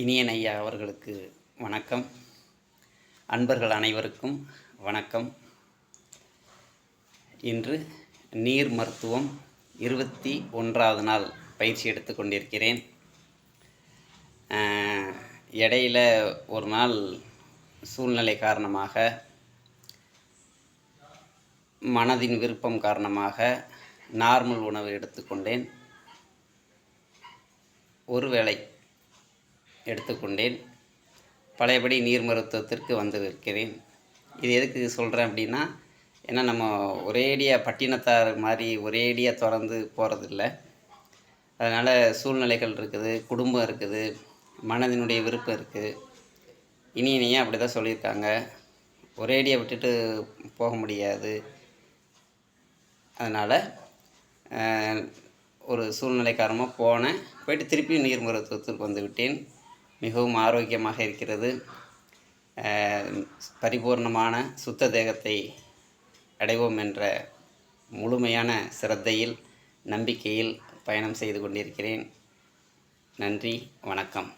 இனியன் ஐயா அவர்களுக்கு வணக்கம். அன்பர்கள் அனைவருக்கும் வணக்கம். இன்று நீர் மருத்துவம் இருபத்தி ஒன்றாவது நாள் பயிற்சி எடுத்து கொண்டிருக்கிறேன். இடையில ஒரு நாள் சூழ்நிலை காரணமாக மனதின் விருப்பம் காரணமாக நார்மல் உணவு எடுத்துக்கொண்டேன் ஒருவேளை எடுத்துக்கொண்டேன். பழையபடி நீர் மருத்துவத்திற்கு வந்திருக்கிறேன். இது எதுக்கு சொல்கிறேன் அப்படின்னா ஏன்னா நம்ம ஒரேடியாக பட்டினத்தார் மாதிரி ஒரேடியாக திறந்து போகிறதில்ல அதனால் சூழ்நிலைகள் இருக்குது குடும்பம் இருக்குது மனதினுடைய விருப்பம் இருக்குது இனி இனியே அப்படி தான் சொல்லியிருக்காங்க ஒரேடியாக விட்டுட்டு போக முடியாது. அதனால் ஒரு சூழ்நிலை காரணமாக போனேன். போயிட்டு திருப்பியும் நீர் மருத்துவத்துக்கு வந்துவிட்டேன் மிகவும் ஆரோக்கியமாக இருக்கிறது. பரிபூர்ணமான சுத்த தேகத்தை அடைவோம் என்ற முழுமையான சிரத்தையில் நம்பிக்கையில் பயணம் செய்து கொண்டிருக்கிறேன். நன்றி வணக்கம்.